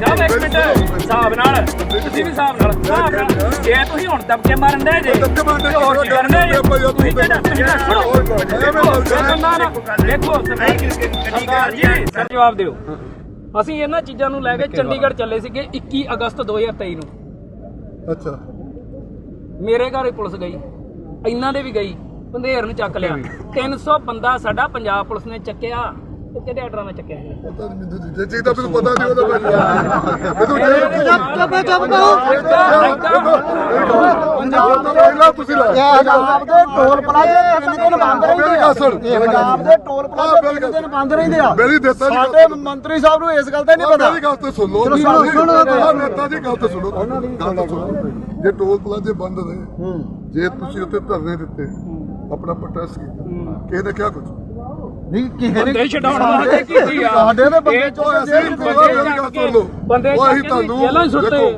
ਸਾਹਿਬ ਇੱਕ ਮਿੰਟ। ਹਿਸਾਬ ਨਾਲ। ਤੁਸੀਂ ਵੀ ਹਿਸਾਬ ਨਾਲ। ਹਿਸਾਬ ਨਾਲ। ਜੇ ਤੁਸੀਂ ਹੁਣ ਦਬਕੇ ਮਾਰਨ ਦੇ ਜੇ ਦਬਕੇ ਮਾਰਨ ਦੇ ਤੇ ਹੋਰ ਕੀ ਗੱਲ ਕਰਨਾ ਜੇ ਆਪਾਂ ਯਾਰ ਤੁਸੀਂ ਕਿਹੜਾ ਤੁਸੀਂ ਕਿਹੜਾ ਸੁਣੋ ਐਵੇਂ ਦੇਖੋ ਨਾ ਨਾ ਦੇਖੋ ਸਰਦਾਰ ਜੀ। ਸਰ ਜਵਾਬ ਦਿਓ। ਅਸੀਂ ਇਹਨਾਂ ਚੀਜ਼ਾਂ ਨੂੰ ਲੈ ਕੇ ਚੰਡੀਗੜ੍ਹ ਚੱਲੇ ਸੀਗੇ 21 ਅਗਸਤ 2023 ਨੂੰ। ਅੱਛਾ। ਮੇਰੇ ਘਰੇ ਪੁਲਿਸ ਗਈ। ਇਹਨਾਂ ਦੇ ਵੀ ਗਈ। ਬੰਦੇਰ ਨੂੰ ਚੱਕ ਲਿਆ। 300 ਬੰਦਾ ਸਾਡਾ ਪੰਜਾਬ ਪੁਲਿਸ ਨੇ ਚੱਕਿਆ। ਤੇ ਕਿਹੜੇ ਆਰਡਰਾਂ ਨਾਲ ਚੱਕਿਆ ਸੀ? ਪਤਾ ਨਹੀਂ ਮੈਨੂੰ ਜੇ ਚੀਜ਼ ਦਾ ਮੈਨੂੰ ਪਤਾ ਨਹੀਂ ਉਹਦਾ ਮੈਂ ਮੈਨੂੰ ਜੇ ਚੁੱਪ ਚੁੱਪ ਪਹਿਲਾਂ ਤੁਸੀਂ ਲਾ ਪੰਜਾਬ ਦੇ ਟੋਲ ਪਲਾਜ਼ੇ ਤਿੰਨ ਦਿਨ ਬੰਦ ਰਹਿੰਦੇ ਮੇਰੀ ਆ ਗੱਲ ਸੁਣ। ਪੰਜਾਬ ਦੇ ਟੋਲ ਹਾਂ, ਪਲਾਜ਼ੇ ਮੇਰੀ ਤਿੰਨ ਗੱਲ ਦਿਨ ਬੰਦ ਰਹਿੰਦੇ ਆ। ਮੇਰੀ ਦਿੱਤਾ ਜੀ ਸਾਡੇ ਮੰਤਰੀ ਸਾਹਿਬ ਨੂੰ ਇਸ ਗੱਲ ਦਾ ਨਹੀਂ ਪਤਾ। ਮੇਰੀ ਗੱਲ ਤੇ ਸੁਣ ਲਓ। ਸੁਣੋ, ਨੇਤਾ ਜੀ ਗੱਲ ਤੇ ਸੁਣੋ। ਗੱਲ ਤਾਂ ਸੁਣੋ। ਜੇ ਟੋਲ ਪਲਾਜ਼ੇ ਬੰਦ ਰਹੇ ਜੇ ਤੁਸੀਂ ਉੱਤੇ ਧਰਨੇ ਦਿੱਤੇ ਆਪਣਾ ਪ੍ਰੋਟੈਸਟ ਕੀਤਾ ਕਿਸੇ ਨੇ ਕਿਹਾ ਕੁਝ ਨਹੀਂ ਕਿਸੇ ਬੰਦੇ ਛਡਾਉਣ ਵਾਸਤੇ ਕੀਤੀ ਆ? ਸਾਡੇ ਦੇ ਬੰਦੇ ਇਹ ਚੋਂ ਅਸੀਂ ਜੇਲ੍ਹ ਬੰਦੇ ਬੰਦੇ ਮੇਰੀ ਗੱਲ ਚੱਕ ਸੁਣ ਲਓ ਬੰਦੇ ਉਹ ਅਸੀਂ ਚੱਕ ਕੇ ਤੁਹਾਨੂੰ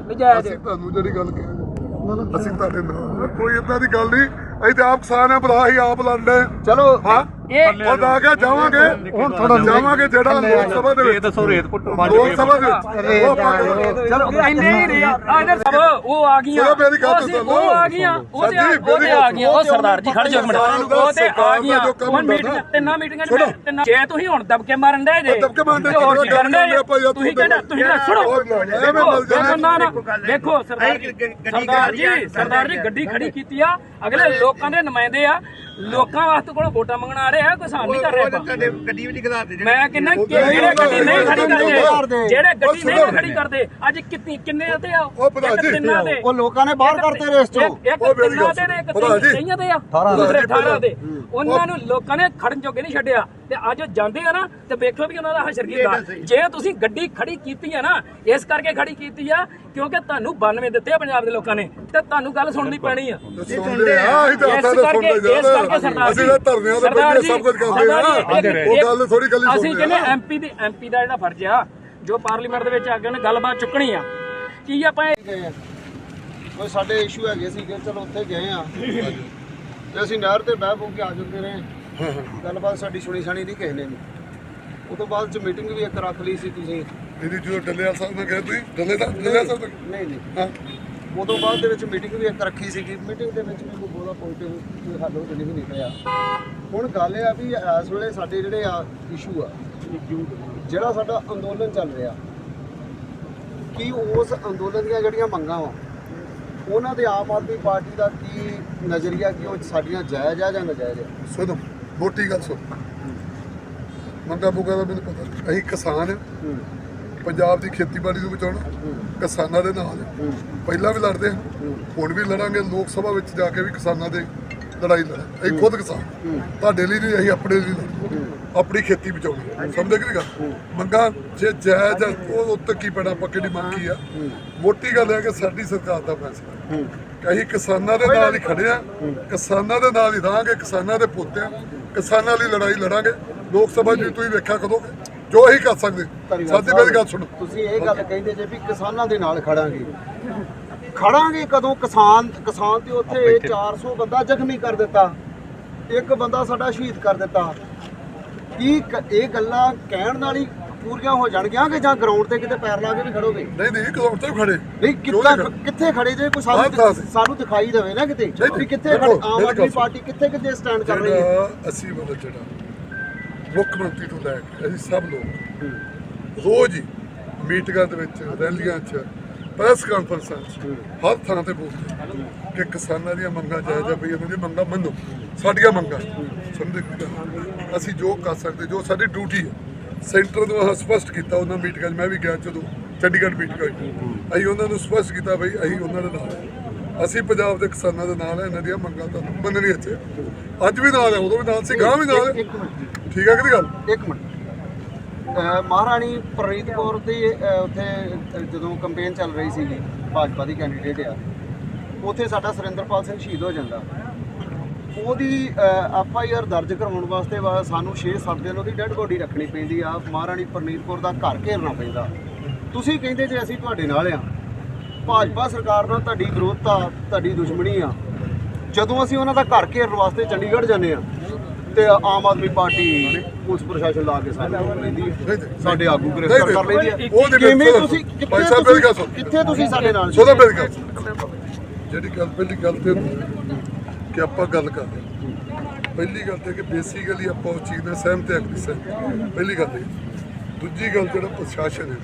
ਨਜਾਇਜ਼। ਅਸੀਂ ਤੁਹਾਨੂੰ ਜਿਹੜੀ ਗੱਲ ਕਹੀ ਅਸੀਂ ਤੁਹਾਡੇ ਨਾਲ। ਕੋਈ ਇਦਾਂ ਦੀ ਗੱਲ ਨਹੀਂ। ਅਸੀਂ ਤੇ ਆਪ ਕਿਸਾਨ ਆ ਭਰਾ ਹੀ ਆਪ ਲੜਦੇ ਚਲੋ ਹਾਂ? ਇਹ ਉਹ ਆ ਕੇ ਜਾਵਾਂਗੇ। ਹੁਣ ਥੋੜਾ ਜਾਵਾਂਗੇ ਜਿਹੜਾ ਲੋਕ ਸਭਾ ਦੇ ਵਿੱਚ। ਦੱਸੋ ਰੇਤ ਪੁੱਟੋ। ਲੋਕ ਸਭਾ ਦੇ ਵਿੱਚ। ਉਹ ਪਾ- ਚਲੋ ਇੰਨੇ ਹੀ ਰਿਹਾ ਆ। ਇਧਰ ਸਭ ਉਹ ਆ ਗਈਆਂ। ਚਲੋ ਮੇਰੀ ਗੱਲ ਸੁਣ ਲਓ। ਉਹ ਆ ਗਈਆਂ। ਉਹ ਤੇ ਆ- ਉਹ ਤੇ ਮੇਰੀ ਗਈਆਂ। ਉਹ ਸਰਦਾਰ ਜੀ ਖੜ ਜਾਓ ਇੱਕ ਮਿੰਟ। ਉਹ ਤੇ ਆ ਗਈਆਂ। ਹੁਣ ਮੀਟਿੰਗ ਨਾ। ਤਿੰਨਾਂ ਮੀਟਿੰਗਾਂ ਮੈਂ- ਤਿੰਨਾਂ ਜੇ ਤੁਸੀਂ ਹੁਣ ਦਬਕੇ ਮਾਰਨ ਦੇ ਜੇ। ਦਬਕੇ ਮਾਰਨ ਦੇ ਕਰਨਾ ਯਾਰ ਤੁਸੀਂ ਕਿਹੜਾ ਤੁਸੀਂ ਸੁਣੋ। ਦੇਖੋ ਮਿਲ ਜਾਣਾ। ਦੇਖੋ ਨਾ ਨਾ। ਦੇਖੋ ਸਰਦਾਰ ਜੀ ਸਰਦਾਰ ਜੀ ਸਰਦਾਰ ਜੀ ਗੱਡੀ ਖੜੀ ਕੀਤੀ ਆ। ਅਗਲੇ ਲੋਕਾਂ ਦੇ ਨੁਮਾਇੰਦੇ ਆ। ਲੋਕਾਂ ਵਾਸਤੇ ਕੋਲ ਵੋਟਾਂ ਮੰਗਣ ਰਹੇ ਆ ਕੋਈ ਸਾਨ ਨਹੀਂ ਕਰ ਰਹੇ ਆਪਾਂ। ਗੱਡੀ ਵੀ ਨਹੀਂ ਖਿਲਾ ਦੇ ਮੈਂ ਕਿੰਨਾ ਜਿਹੜੇ ਗੱਡੀ ਨਹੀਂ ਖੜੀ ਕਰਦੇ ਜਿਹੜੇ ਗੱਡੀ ਨਹੀਂ ਖੜੀ ਕਰਦੇ ਅੱਜ ਕਿੰਨੀ ਕਿੰਨੇ ਤੇ ਆ? ਉਹ ਭਰਾ ਇੱਕ ਜੀ, ਤਿੰਨਾਂ ਦੇ। ਉਹ ਲੋਕਾਂ ਨੇ ਬਾਹਰ ਕਰਤੇ ਰੇਸ ਚੋਂ। ਇੱਕ ਇੱਕ ਉਹ ਮੇਰੀ ਤਿੰਨਾਂ ਗੱਲ ਦੇ ਨੇ ਇੱਕ ਭਰਾ ਜੀ। ਕਈਆਂ ਦੇ ਆ 18 ਦੂਸਰੇ ਜੀ, 18 ਦੇ। ਉਹਨਾਂ ਨੂੰ ਲੋਕਾਂ ਨੇ ਖੜਨ ਜੋਗੇ ਨਹੀਂ ਛੱਡਿਆ। ਤੇ ਅੱਜ ਉਹ ਜਾਂਦੇ ਆ ਨਾ ਤੇ ਵੇਖੋ ਵੀ ਉਹਨਾਂ ਦਾ ਹਸ਼ਰ ਕੀ ਹੁੰਦਾ ਜੇ ਤੁਸੀਂ ਗੱਡੀ ਖੜੀ ਕੀਤੀ ਆ ਨਾ ਇਸ ਕਰਕੇ ਖੜੀ ਕੀਤੀ ਆ ਕਿਉਂਕਿ ਤੁਹਾਨੂੰ 92 ਦਿੱਤੇ ਆ ਪੰਜਾਬ ਦੇ ਲੋਕਾਂ ਨੇ ਤੇ ਤੁਹਾਨੂੰ ਗੱਲ ਸੁਣਨੀ ਪੈਣੀ ਆ। ਸੁਣਦੇ ਆ। ਅਸੀਂ ਤਾਂ ਇਸ ਆਪਾਂ ਤਾਂ ਕਰਕੇ ਸੁਣਦੇ ਇਸ ਕਰਕੇ ਸਰਦਾਰ ਅਸੀਂ ਤਾਂ ਧਰਨਿਆਂ ਦੇ ਸਰਦਾਰ ਬੰਦੇ ਜੀ, ਸਭ ਕੁਝ ਕਰਦੇ ਸਰਦਾਰ ਆ ਜੀ, ਇੱਕ- ਉਹ ਗੱਲ ਥੋੜੀ ਗੱਲ ਹੀ ਅਸੀਂ ਸੁਣਦੇ ਕਹਿੰਦੇ ਐਮਪੀ ਦੀ ਐਮਪੀ ਦਾ ਜਿਹੜਾ ਫਰਜ਼ ਆ ਜੋ ਪਾਰਲੀਮੈਂਟ ਦੇ ਵਿੱਚ ਆ ਕੇ ਉਹਨੇ ਗੱਲਬਾਤ ਚੁੱਕਣੀ ਆ। ਕੀ ਆਪਾਂ ਕੋਈ ਸਾਡੇ ਇਸ਼ੂ ਹੈਗੇ ਸੀਗੇ ਚਲੋ ਉੱਥੇ ਗਏ ਆ। ਤੇ ਅਸੀਂ ਨਹਿਰ ਤੇ ਬਹਿ ਬੂ ਕੇ ਆ ਜਾਂਦੇ ਰਹੇ। ਗੱਲਬਾਤ ਸਾਡੀ ਸੁਣੀ ਸਾਣੀ ਨਹੀਂ ਕਿਸੇ ਨੇ ਵੀ। ਉਹ ਤੋਂ ਬਾਅਦ ਚ ਮੀਟਿੰਗ ਵੀ ਇੱਕ ਰੱਖ ਲਈ ਸੀ ਤੁਸੀਂ। ਇਹਦੀ ਜਦੋਂ ਡੱਲੇਵਾਲ ਸਾਹਿਬ ਨੇ ਕਿਹਾ ਤੁਸੀਂ? ਡੱਲੇ ਦਾ ਡੱਲੇਵਾਲ ਸਾਹਿਬ ਨੇ ਨਹੀਂ ਨਹੀਂ। ਹਾਂ। ਉਹ ਤੋਂ ਬਾਅਦ ਦੇ ਵਿੱਚ ਮੀਟਿੰਗ ਵੀ ਇੱਕ ਰੱਖੀ ਸੀਗੀ। ਮੀਟਿੰਗ ਦੇ ਵਿੱਚ ਵੀ ਕੋਈ ਬਹੁਤਾ ਪੋਜ਼ਿਟਿਵ ਕੋਈ ਹੱਲ ਹੋ ਨਹੀਂ ਨਿਕਲਿਆ ਹੁਣ ਗੱਲ ਇਹ ਆ ਵੀ ਇਸ ਵੇਲੇ ਸਾਡੇ ਜਿਹੜੇ ਆ ਇਸ਼ੂ ਆ ਜਿਹੜਾ ਸਾਡਾ ਅੰਦੋਲਨ ਚੱਲ ਰਿਹਾ ਕੀ ਉਸ ਅੰਦੋਲਨ ਦੀਆਂ ਜਿਹੜੀਆਂ ਮੰਗਾਂ ਵਾ ਉਹਨਾਂ ਦੇ ਆਮ ਆਦਮੀ ਪਾਰਟੀ ਦਾ ਕੀ ਨਜ਼ਰੀਆ ਕੀ ਉਹ ਸਾਡੀਆਂ ਜਾਇਜ਼ ਆ ਜਾਂ ਨਜਾਇਜ਼ ਆ? ਸੁਣੋ ਮੋਟੀ ਗੱਲ ਸੁਣ। ਮੰਗਾ ਬੁਗਾ ਦਾ ਮੈਨੂੰ ਪਤਾ। ਅਸੀਂ ਕਿਸਾਨ ਆ। ਹੂੰ। ਪੰਜਾਬ ਦੀ ਖੇਤੀਬਾੜੀ ਨੂੰ ਬਚਾਉਣਾ। ਕਿਸਾਨਾਂ ਦੇ ਨਾਲ। ਪਹਿਲਾਂ ਵੀ ਲੜਦੇ ਹਾਂ। ਹੁਣ ਵੀ ਲੜਾਂਗੇ। ਲੋਕ ਸਭਾ ਵਿੱਚ ਜਾ ਕੇ ਵੀ ਕਿਸਾਨਾਂ ਦੇ ਲੜਾਈ ਲੜਾਂ ਅਸੀਂ ਖੁਦ ਕਿਸਾਨ। ਤੁਹਾਡੇ ਲਈ ਨਹੀਂ ਅਸੀਂ ਆਪਣੇ ਲਈ ਆਪਣੀ ਖੇਤੀ ਬਚਾਉਣੀ ਸਮਝਦੇ ਕਿ ਨਹੀਂ ਗੱਲ? ਮੰਗਾ ਜੇ ਜਾਇਜ਼ ਉਹ ਉੱਤੇ ਕੀ ਪੈਣਾ? ਆਪਾਂ ਕਿਹੜੀ ਮੰਗ ਕੀ ਆ? ਮੋਟੀ ਗੱਲ ਹੈ ਕਿ ਸਾਡੀ ਸਰਕਾਰ ਦਾ ਫੈਸਲਾ। ਅਸੀਂ ਕਿਸਾਨਾਂ ਦੇ ਨਾਲ ਹੀ ਖੜੇ ਆ। ਕਿਸਾਨਾਂ ਦੇ ਨਾਲ ਹੀ ਰਹਾਂਗੇ। ਕਿਸਾਨਾਂ ਦੇ ਪੁੱਤ ਆ। ਕਿਸਾਨਾਂ ਲਈ ਲੜਾਈ ਲੜਾਂਗੇ। ਲੋਕ ਸਭਾ ਜੀ ਤੁਸੀਂ ਵੇਖਿਆ ਕਰੋਗੇ ਜੋ ਅਸੀਂ ਕਰ ਸਕਦੇ। ਸਾਡੀ ਮੇਰੀ ਗੱਲ ਸੁਣੋ। ਤੁਸੀਂ ਇਹ ਗੱਲ ਕਹਿੰਦੇ ਜੇ ਵੀ ਕਿਸਾਨਾਂ ਦੇ ਨਾਲ ਖੜਾਂਗੇ। ਖੜਾਂਗੇ ਕਦੋਂ? ਕਿਸਾਨ ਕਿਸਾਨ ਤੇ ਉੱਥੇ 400 ਬੰਦਾ ਜ਼ਖਮੀ ਕਰ ਦਿੱਤਾ। ਇੱਕ ਬੰਦਾ ਸਾਡਾ ਸ਼ਹੀਦ ਕਰ ਦਿੱਤਾ। ਕ- ਇਹ ਗੱਲਾਂ ਕਹਿਣ ਨਾਲ ਹੀ ਪੂਰੀਆਂ ਹੋ ਜਾਣਗੀਆਂ ਕਿ ਜਾਂ ਗਰਾਊਂਡ ਤੇ ਕਿਤੇ ਪੈਰ ਲਾ ਕੇ ਵੀ ਖੜੋਗੇ? ਨਹੀਂ ਨਹੀਂ ਕਿਉਂ ਤੇ ਖੜੇ। ਨਹੀਂ ਕਿੱਦਾਂ? ਕਿੱਥੇ ਖੜੇ ਜੇ? ਕੋਈ ਸਾਨੂੰ। ਸਾਨੂੰ ਦਿਖਾਈ ਦੇਵੇ ਨਾ ਕਿਤੇ। ਵੀ ਕਿੱਥੇ ਆਮ ਆਦਮੀ ਪਾਰਟੀ ਕਿੱਥੇ ਕਿੱਥੇ ਸਟੈਂਡ ਕਰ ਰਹੀ ਹੈ? ਅਸੀਂ ਮਤਲਬ ਜਿਹੜਾ ਮੁੱਖ ਮੰਤਰੀ ਤੋਂ ਲੈ ਕੇ ਅਸੀਂ ਸਭ ਲੋਕ ਰੋਜ਼ ਹੀ ਮੀਟਿੰਗਾਂ ਦੇ ਵਿੱਚ ਰੈਲੀਆਂ 'ਚ ਪ੍ਰੈਸ ਕਾਨਫਰੰਸਾਂ 'ਚ ਹਰ ਥਾਂ ਤੇ ਬੋਲਦੇ ਕਿ ਕਿਸਾਨਾਂ ਦੀਆਂ ਮੰਗਾਂ ਜਾਇਜ਼ ਆ ਉਹਨਾਂ ਦੀਆਂ ਮੰਗਾਂ ਮੰਨੋ। ਸਾਡੀਆਂ ਮੰਗਾਂ। ਸਮਝਦੇ? ਅਸੀਂ ਜੋ ਕਰ ਸਕਦੇ ਜੋ ਸਾਡੀ ਡਿਊਟੀ ਹੈ ਸੈਂਟਰ ਨੂੰ ਅਸੀਂ ਸਪਸ਼ਟ ਕੀਤਾ ਉਹਨਾਂ ਮੀਟਿੰਗਾਂ 'ਚ ਮੈਂ ਵੀ ਗਿਆ ਜਦੋਂ ਚੰਡੀਗੜ੍ਹ ਮੀਟਿੰਗ ਹੋਈ। ਅਸੀਂ ਉਹਨਾਂ ਨੂੰ ਸਪਸ਼ਟ ਕੀਤਾ ਬਈ ਅਸੀਂ ਉਹਨਾਂ ਦੇ ਨਾਲ ਹਾਂ। ਅਸੀਂ ਪੰਜਾਬ ਦੇ ਕਿਸਾਨਾਂ ਦੇ ਨਾਲ ਹੈ ਇਹਨਾਂ ਦੀਆਂ ਮੰਗਾਂ ਤੁਹਾਨੂੰ ਮੰਨਣੀਆਂ ਚਾਹੀਦੀਆਂ ਅੱਜ ਵੀ ਨਾਲ ਹੈ ਉਦੋਂ ਵੀ ਨਾਲ ਸੀ ਗਾਂ ਵੀ ਨਾਲ ਹੈ ਇੱਕ ਮਿੰਟ ਠੀਕ ਹੈ ਕਿ ਨਹੀਂ ਗੱਲ? ਇੱਕ ਮਿੰਟ। ਅਹ ਮਹਾਰਾਣੀ ਪ੍ਰਨੀਤ ਕੌਰ ਦੀ ਅਹ, ਉੱਥੇ ਅਹ, ਜਦੋਂ ਕੈਂਪੇਨ ਚੱਲ ਰਹੀ ਸੀਗੀ ਭਾਜਪਾ ਦੀ ਕੈਂਡੀਡੇਟ ਆ ਉੱਥੇ ਸਾਡਾ ਸੁਰਿੰਦਰਪਾਲ ਸਿੰਘ ਸ਼ਹੀਦ ਹੋ ਜਾਂਦਾ। ਉਹਦੀ ਐਫ ਆਈ ਆਰ ਦਰਜ ਕਰਵਾਉਣ ਵਾਸਤੇ ਵਾ- ਸਾਨੂੰ 6-7 ਦਿਨ ਉਹਦੀ ਡੈੱਡ ਬੋਡੀ ਰੱਖਣੀ ਪੈਂਦੀ ਆ। ਮਹਾਰਾਣੀ ਪ੍ਰਨੀਤ ਕੌਰ ਦਾ ਘਰ ਘੇਰਨਾ ਪੈਂਦਾ। ਤੁਸੀਂ ਕਹਿੰਦੇ ਜੇ ਅਸੀਂ ਤੁਹਾਡੇ ਨਾਲ ਆ ਭਾਜਪਾ ਸਰਕਾਰ ਨਾਲ ਤੁਹਾਡੀ ਵਿਰੋਧਤਾ ਤੁਹਾਡੀ ਦੁਸ਼ਮਣੀ ਆ। ਜਦੋਂ ਅਸੀਂ ਉਹਨਾਂ ਦਾ ਘਰ ਘੇਰਨ ਵਾਸਤੇ ਚੰਡੀਗੜ੍ਹ ਜਾਂਦੇ ਆ ਤੇ ਆਮ ਆਦਮੀ ਪਾਰਟੀ ਪੁਲਿਸ ਪ੍ਰਸ਼ਾਸਨ ਲਾ ਕੇ ਸਾਡੇ ਕੋਲ ਲੈਂਦੀ ਹੈ। ਸਾਡੇ ਆਗੂ ਗ੍ਰਿਫਤਾਰ ਕਰ ਲੈਂਦੀ ਹੈ ਉਹ ਦੇ ਕਿਵੇਂ ਤੁਸੀਂ ਭਾਈ ਕਿੱਥੇ ਸਾਹਿਬ ਮੇਰੀ ਗੱਲ ਤੁਸੀਂ ਸੁਣ। ਕਿੱਥੇ ਤੁਸੀਂ ਸਾਡੇ ਨਾਲ ਮੇਰੀ ਗੱਲ। ਜਿਹੜੀ ਗੱਲ ਪਹਿਲੀ ਗੱਲ ਤੇ ਹੈ ਕਿ ਆਪਾਂ ਗੱਲ ਕਰ ਹਾਂ। ਪਹਿਲੀ ਗੱਲ ਤੇ ਕਿ ਬੇਸਿਕਲੀ ਆਪਾਂ ਉਸ ਚੀਜ਼ ਨਾਲ ਸਹਿਮਤ ਹਾਂ ਕਿ ਸਹਿਮਤ ਪਹਿਲੀ ਗੱਲ ਇਹ। ਦੂਜੀ ਗੱਲ ਜਿਹੜਾ ਪ੍ਰਸ਼ਾਸਨ ਹੈ,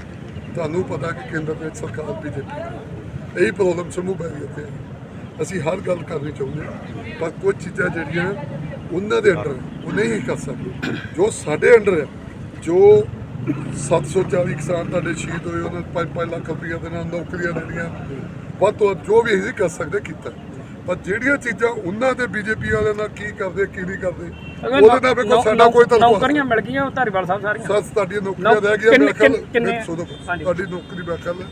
ਤੁਹਾਨੂੰ ਪਤਾ ਕਿ ਕੇਂਦਰ ਦੇ ਵਿੱਚ ਸਰਕਾਰ ਬੀਜੇਪੀ ਇਹੀ ਪ੍ਰੋਬਲਮ ਸਮੂਹ ਪੈ 'ਤੇ ਹੈ ਅਸੀਂ ਹਰ ਗੱਲ ਕਰਨੀ ਚਾਹੁੰਦੇ ਹਾਂ, ਪਰ ਕੁਝ ਚੀਜ਼ਾਂ ਜਿਹੜੀਆਂ ਉਹਨਾਂ ਦੇ ਅੰਡਰ ਉਹ ਨਹੀਂ ਕਰ ਸਕਦੇ। ਜੋ ਸਾਡੇ ਅੰਡਰ ਹੈ, ਜੋ 740 ਕਿਸਾਨ ਤੁਹਾਡੇ ਸ਼ਹੀਦ ਹੋਏ, ਉਹਨਾਂ ਨੂੰ 5-5 ਲੱਖ ਰੁਪਈਆ ਦੇ ਨਾਲ ਨੌਕਰੀਆਂ ਦੇਣੀਆਂ, ਵੱਧ ਤੋਂ ਵੱਧ ਜੋ ਵੀ ਅਸੀਂ ਕਰ ਸਕਦੇ, ਕੀਤਾ। ਪਰ ਜਿਹੜੀਆਂ ਚੀਜ਼ਾਂ ਉਹਨਾਂ ਦੇ ਬੀਜੇਪੀ ਵਾਲਿਆਂ ਨਾਲ ਕੀ ਕਰਦੇ ਕੀ ਨਹੀਂ ਕਰਦੇ ਉਹਦੇ ਨਾਲ ਕੋਈ ਸਾਡਾ ਕੋਈ ਤਾਂ ਨੌਕਰੀਆਂ ਮਿਲ ਗਈਆਂ ਉਹ ਧਾਰੀਵਾਲ ਸਾਹਿਬ ਸਾਰੀਆਂ ਸੱਤ ਤੁਹਾਡੀਆਂ ਨੌਕਰੀਆਂ ਰਹਿ ਗਈਆਂ ਮੇਰੇ ਖਿਆਲ ਮੇਰੇ। ਤੁਹਾਡੀ ਨੌਕਰੀ ਮੈਂ ਕੱਲ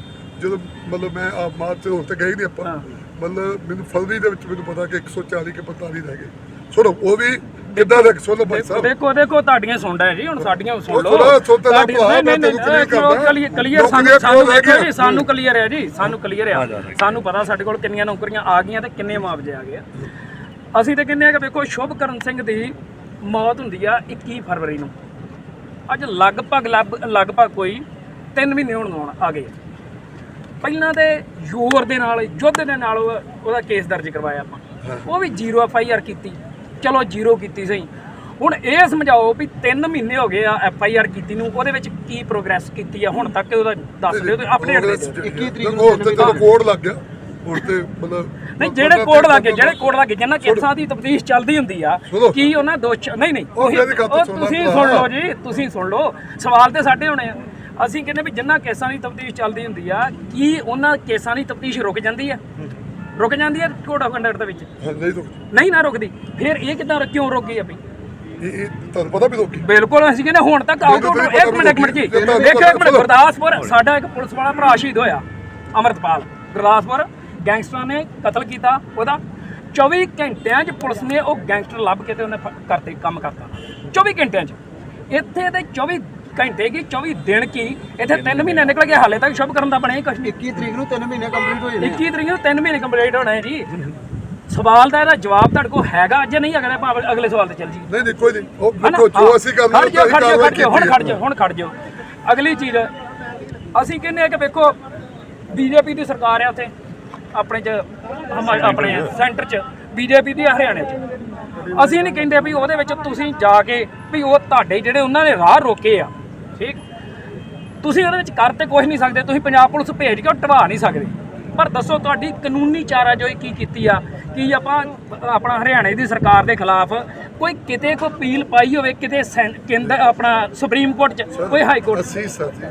ਜਦੋਂ ਮਤਲਬ ਮੈਂ ਆ ਮਾਰਚ ਤੇ ਹੁਣ ਤੇ ਗਏ ਨਹੀਂ ਆਪਾਂ। ਮਤਲਬ ਮੈਨੂੰ ਫਰਵਰੀ ਦੇ ਵਿੱਚ ਮੈਨੂੰ ਪਤਾ ਕਿ 140 ਕੇ 45 ਰਹਿ ਗਏ ਸੁਣੋ ਉਹ ਵੀ ਕਿੱਦਾਂ ਦੇ ਸੁਣੋ ਭਾਈ ਸਾਹਿਬ ਦੇਖੋ ਦੇਖੋ ਤੁਹਾਡੀਆਂ ਸੁਣਦਾ ਹੈ ਜੀ ਹੁਣ ਸਾਡੀਆਂ ਸੁਣ ਲਓ ਸੁਣੋ। ਕਲੀਅਰ ਕਲੀਅਰ ਸਾਨੂੰ ਸਾਨੂੰ। ਸਾਨੂੰ ਕਲੀਅਰ ਹੈ ਜੀ ਸਾਨੂੰ ਕਲੀਅਰ ਆ ਸਾਨੂੰ ਪਤਾ ਸਾਡੇ ਕੋਲ ਕਿੰਨੀਆਂ ਨੌਕਰੀਆਂ ਆ ਗਈਆਂ ਤੇ ਕਿੰਨੇ ਮੁਆਵਜ਼ੇ ਆ ਗਏ। ਅਸੀਂ ਤੇ ਕਹਿੰਦੇ ਆ ਕਿ ਵੇਖੋ ਸ਼ੁਭਕਰਨ ਸਿੰਘ ਦੀ ਮੌਤ ਹੁੰਦੀ ਆ 21 ਫਰਵਰੀ ਨੂੰ ਅੱਜ ਲਗਭਗ ਲਗ- ਲਗਭਗ ਕੋਈ 3 ਮਹੀਨੇ ਹੋਣ ਨੂੰ ਆ ਗਏ। ਪਹਿਲਾਂ ਤੇ ਜ਼ੋਰ ਦੇ ਨਾਲ ਯੁੱਧ ਦੇ ਨਾਲ ਉਹ- ਉਹਦਾ ਕੇਸ ਦਰਜ ਕਰਵਾਇਆ ਆਪਾਂ ਉਹ ਵੀ ਜ਼ੀਰੋ ਐਫ ਆਈ ਆਰ ਕੀਤੀ ਚਲੋ ਜ਼ੀਰੋ ਕੀਤੀ ਸਹੀ। ਹੁਣ ਇਹ ਸਮਝਾਓ ਵੀ 3 ਮਹੀਨੇ ਹੋ ਗਏ ਆ ਐਫ ਆਈ ਆਰ ਕੀਤੀ ਨੂੰ ਉਹਦੇ ਵਿੱਚ ਕੀ ਪ੍ਰੋਗਰੈਸ ਕੀਤੀ ਆ? ਹੁਣ ਤੱਕ ਉਹਦਾ ਦੱਸ ਦਿਓ ਤੇ ਅਪਡੇਟ ਦੇ ਦਿਓ। 21 ਤਰੀਕ ਨੂੰ ਉਹ ਤੇ ਚਲੋ ਕੋਡ ਲੱਗ ਗਿਆ। ਹੁਣ ਤੇ ਮਤਲਬ ਨਹੀਂ ਜਿਹੜੇ ਕੋਡ ਲੱਗੇ ਜਿਹੜੇ ਕੋਡ ਲੱਗੇ ਜਿੰਨਾ ਕੇਸਾਂ ਦੀ ਤਫਤੀਸ਼ ਚੱਲਦੀ ਹੁੰਦੀ ਆ। ਕੀ ਉਹਨਾਂ ਦੋਸ਼ ਨਹੀਂ ਨਹੀਂ ਉਹ ਤੁਸੀਂ-। ਸੁਣ ਲਓ ਜੀ ਤੁਸੀਂ ਸੁਣ ਲਓ। ਸਵਾਲ ਤੇ ਸਾਡੇ ਹੋਣੇ ਆ। ਅਸੀਂ ਕਹਿੰਦੇ ਵੀ ਜਿੰਨਾ ਕੇਸਾਂ ਦੀ ਤਫਤੀਸ਼ ਚੱਲਦੀ ਹੁੰਦੀ ਆ ਕੀ ਉਹਨਾਂ ਕੇਸਾਂ ਦੀ ਤਫਤੀਸ਼ ਰੁਕ ਜਾਂਦੀ ਆ? ਰੁਕ ਜਾਂਦੀ ਆ ਕੋਡ ਆਫ ਕੰਡਕਟ ਦੇ ਵਿੱਚ? ਹਾਂ, ਨਹੀਂ ਤਾਂ ਨਹੀਂ ਨਾ ਰੁਕਦੀ। ਫਿਰ ਇਹ ਕਿਦਾਂ ਕਿਉਂ ਰੁਕ ਗਈ ਆ ਇਹ ਤੁਹਾਨੂੰ ਪਤਾ ਵੀ ਲੋਕੀ ਬਿਲਕੁਲ ਅਸੀਂ ਕਹਿੰਦੇ ਹੁਣ ਤੱਕ ਆਊਟ ਤਾਂ ਇੱਕ ਮਿੰਟ ਇੱਕ ਮਿੰਟ ਜੀ। ਇੱਕ ਮਿੰਟ। ਗੁਰਦਾਸਪੁਰ ਸਾਡਾ ਇੱਕ ਪੁਲਿਸ ਵਾਲਾ ਭਰਾ ਸ਼ਹੀਦ ਹੋਇਆ ਅਮਰਤਪਾਲ। ਗੁਰਦਾਸਪੁਰ ਗੈਂਗਸਟਰਾਂ ਨੇ ਕਤਲ ਕੀਤਾ ਉਹਦਾ। 24 ਘੰਟਿਆਂ 'ਚ ਪੁਲਿਸ ਨੇ ਉਹ ਗੈਂਗਸਟਰ ਲੱਭ ਕੇ ਤੇ ਉਹਨੇ ਕਰਤੇ ਕੰਮ ਕਰਤਾ। 24 ਘੰਟਿਆਂ 'ਚ। ਇੱਥੇ ਤੇ 24 ਘੰਟੇ ਕੀ 24 ਦਿਨ ਕੀ ਇੱਥੇ 3 ਮਹੀਨੇ ਨਿਕਲ ਗਏ ਹਾਲੇ ਤੱਕ ਸ਼ੁਭ ਕਰਨ ਦਾ ਬਣਿਆ ਹੀ ਕੁਛ ਨਹੀਂ। 21 ਤਰੀਕ ਨੂੰ 3 ਮਹੀਨੇ ਕੰਪਲੀਟ ਹੋ ਜਾਣੇ 21 ਤਰੀਕ ਨੂੰ 3 ਮਹੀਨੇ ਕੰਪਲੀਟ ਹੋਣਾ ਹੈ ਜੀ। ਸਵਾਲ ਦਾ ਇਹਦਾ ਜਵਾਬ ਤੁਹਾਡੇ ਕੋਲ ਹੈਗਾ ਜੇ ਨਹੀਂ ਅਗਲੇ ਭਾਵੇਂ ਅਗਲੇ ਸਵਾਲ ਤੇ ਚੱਲ ਜੀ। ਨਹੀਂ ਨਹੀਂ ਕੋਈ ਨਹੀਂ। ਉਹ? ਦੇਖੋ ਜੋ ਅਸੀਂ ਕਰਨਾ ਖੜ ਜਾਓ, ਖੜ ਹੁਣ ਖੜ ਜਾਓ ਹੁਣ ਖੜ ਜਾਓ। ਅਗਲੀ ਚੀਜ਼ ਅਸੀਂ ਕਹਿੰਦੇ ਆ ਕਿ ਵੇਖੋ ਬੀਜੇਪੀ ਦੀ ਸਰਕਾਰ ਆ ਉੱਥੇ ਆਪਣੇ ਚ ਆਪਣੇ ਸੈਂਟਰ ਚ ਬੀਜੇਪੀ ਦੀ ਹਰਿਆਣੇ ਚ। ਅਸੀਂ ਨਹੀਂ ਕਹਿੰਦੇ ਵੀ ਉਹਦੇ ਵਿੱਚ ਤੁਸੀਂ ਜਾ ਕੇ ਵੀ ਉਹ ਤੁਹਾਡੇ ਜਿਹੜੇ ਉਹਨਾਂ ਨੇ ਰਾਹ ਰੋਕੇ ਆ ਠੀਕ? ਤੁਸੀਂ ਉਹਦੇ ਵਿੱਚ ਕਰ ਤੇ ਕੁਝ ਨਹੀਂ ਸਕਦੇ ਤੁਸੀਂ ਪੰਜਾਬ ਪੁਲਿਸ ਭੇਜ ਕੇ ਉਹ ਢਵਾ ਨਹੀਂ ਸਕਦੇ। ਪਰ ਦੱਸੋ ਤੁਹਾਡੀ ਕਾਨੂੰਨੀ ਚਾਰਾਜੋਈ ਕੀ ਕੀਤੀ ਆ? ਕੀ ਆਪਾਂ ਆਪਣਾ ਹਰਿਆਣੇ ਦੀ ਸਰਕਾਰ ਦੇ ਖਿਲਾਫ ਕੋਈ ਕਿਤੇ ਕੋਈ ਅਪੀਲ ਪਾਈ ਹੋਵੇ ਕਿਤੇ ਕੇਂਦਰ ਆਪਣਾ ਸੁਪਰੀਮ ਕੋਰਟ 'ਚ ਕੋਈ ਹਾਈ ਕੋਰਟ 'ਚ? ਅਸੀਂ ਸਾਥੀ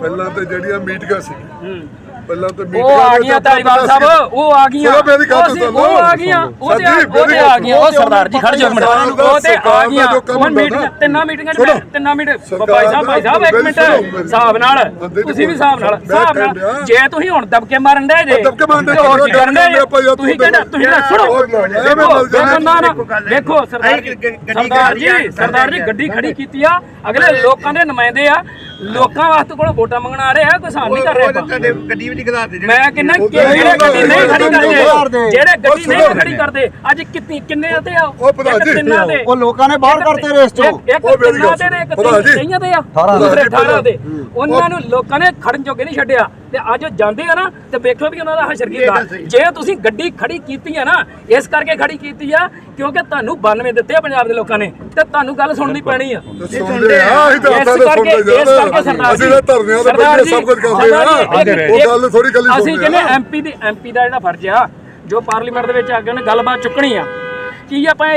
ਪਹਿਲਾਂ ਤੇ ਜਿਹੜੀਆਂ ਮੀਟਿੰਗਾਂ ਸੀ ਹੂੰ। ਪਹਿਲਾਂ ਤੇ ਉਹ ਆ ਗਈਆਂ ਧਾਰੀਵਾਲ ਸਾਹਿਬ ਉਹ ਆ ਗਈਆਂ ਚਲੋ ਮੇਰੀ ਗੱਲ ਉਹ ਤਾਂ ਅਸੀਂ- ਸੁਣ ਲਓ। ਉਹ ਆ ਗਈਆਂ ਉਹ ਤੇ ਆ- ਸਾਡੀ ਉਹ ਤੇ ਆ ਗਈਆਂ ਉਹ ਸਰਦਾਰ ਜੀ ਖੜ ਜਾਓ ਇੱਕ ਮਿੰਟ ਸਰਕਾਰ ਦਾ- ਉਹ ਤੇ ਆ ਸਰਕਾਰ ਦਾ ਗਈਆਂ ਜੋ ਕੰਮ ਉਹ ਹੁੰਦਾ ਮੀਟਿੰਗ ਨਾ। ਤਿੰਨਾਂ ਮੀਟਿੰਗਾਂ 'ਚ ਸੁਣੋ। ਮੈਂ- ਤਿੰਨਾਂ ਮੀਟਿੰਗ ਸਰਕਾਰ ਭਾਈ ਸਾਹਿਬ ਭਾਈ ਸਾਹਿਬ ਇੱਕ ਮੇਰੀ ਮਿੰਟ ਸੁਣੋ, ਮੇਰੀ- ਹਿਸਾਬ ਨਾਲ ਬੰਦੇ ਦੀ ਤੁਸੀਂ ਵੀ ਹਿਸਾਬ ਨਾਲ ਮੈਂ ਹਿਸਾਬ ਨਾਲ ਕਹਿ ਰਿਹਾ। ਜੇ ਤੁਸੀਂ ਹੁਣ ਦਬਕੇ ਮਾਰਨ ਦੇ ਜੇ ਦਬਕੇ ਮਾਰਨ ਦੇ ਤੇ ਹੋਰ ਕੀ ਕਿਉਂ ਕਰਨ ਡਏ ਜੇ? ਆਪਾਂ ਯਾਰ ਤੁਸੀਂ ਤੂੰ ਕਹਿੰਦੇ ਤੁਸੀਂ ਨਾ ਸੁਣੋ ਹੋਰ ਨਾ, ਐਵੇਂ ਦੇਖੋ ਸਰਦਾਰ ਜੀ ਸਰਦਾਰ ਜੀ ਸਰਦਾਰ ਜੀ ਗੱਡੀ ਖੜੀ ਕੀਤੀ ਆ ਅਗਲੇ ਲੋਕਾਂ ਦੇ ਨੁਮਾਇੰਦੇ ਆ ਲੋਕਾਂ ਵਾਸਤੇ ਕੋਲ ਵੋਟਾਂ ਮੰਗਣ ਆ ਰਹੇ ਆ ਕੋਈ ਸਾਨ ਨਹੀਂ ਕਰ ਰਿਹਾ। ਗੱਡੀ ਨਹੀਂ ਖਲਾਰਦੇ ਮੈਂ ਕਿੰਨਾ ਜਿਹੜੇ ਗੱਡੀ ਨਹੀਂ ਖੜੀ ਕਰਦੇ, ਕਰਦੇ? ਜਿਹੜੇ ਗੱਡੀ ਨਹੀਂ। ਖੜੀ ਕਰਦੇ ਅੱਜ ਕਿੰਨੀ ਕਿੰਨੇ ਤੇ ਆ? ਉਹ ਪ੍ਰਧਾਨ ਜੀ, ਦੇ। ਉਹ ਲੋਕਾਂ ਨੇ ਬਾਹਰ ਕਰਤੇ ਰੇਸ ਇੱਕ ਉਹ ਗੱਲ ਦੇ ਨੇ ਜੀ। ਕਈਆਂ ਦੇ ਆ। ਅਠਾਰਾਂ ਦੂਸਰੇ ਦੇ। 18 ਦੇ ਉਹਨਾਂ ਨੂੰ ਲੋਕਾਂ ਨੇ ਖੜਨ ਜੋਗੇ ਨਹੀਂ ਛੱਡਿਆ। ਤੇ ਅੱਜ ਉਹ ਜਾਂਦੇ ਆ ਨਾ ਤੇ ਵੇਖੋ ਵੀ ਉਹਨਾਂ ਦਾ ਹਸ਼ਰ ਕੀ ਹੁੰਦਾ ਜੇ ਤੁਸੀਂ ਗੱਡੀ ਖੜੀ ਕੀਤੀ ਆ ਨਾ ਇਸ ਕਰਕੇ ਖੜੀ ਕੀਤੀ ਆ ਕਿਉਂਕਿ ਤੁਹਾਨੂੰ 92 ਦਿੱਤੇ ਆ ਪੰਜਾਬ ਦੇ ਲੋਕਾਂ ਨੇ। ਤੇ ਤੁਹਾਨੂੰ ਗੱਲ ਸੁਣਨੀ ਪੈਣੀ ਆ। ਤੇ ਸੁਣਦੇ ਆ ਅਸੀਂ ਤਾਂ ਆਪਾਂ ਤਾਂ ਕਰਕੇ ਸੁਣਦੇ ਸਰਦਾਰ ਅਸੀਂ ਤਾਂ ਧਰਨਿਆਂ ਤੇ ਬੈਠੇ ਜੀ, ਸਭ ਕੁਝ ਕਰਦੇ ਆ। ਜੀ, ਉਹ ਗੱਲ ਥੋੜੀ ਗੱਲ ਅਸੀਂ ਸੁਣਦੇ ਕਹਿੰਦੇ ਆ ਐਮਪੀ ਦੀ ਐਮਪੀ ਦਾ ਜਿਹੜਾ ਫਰਜ਼ ਆ ਜੋ ਪਾਰਲੀਮੈਂਟ ਦੇ ਵਿੱਚ ਆ ਕੇ ਉਹਨੇ ਗੱਲਬਾਤ ਚੁੱਕਣੀ ਆ। ਕੀ ਆਪਾਂ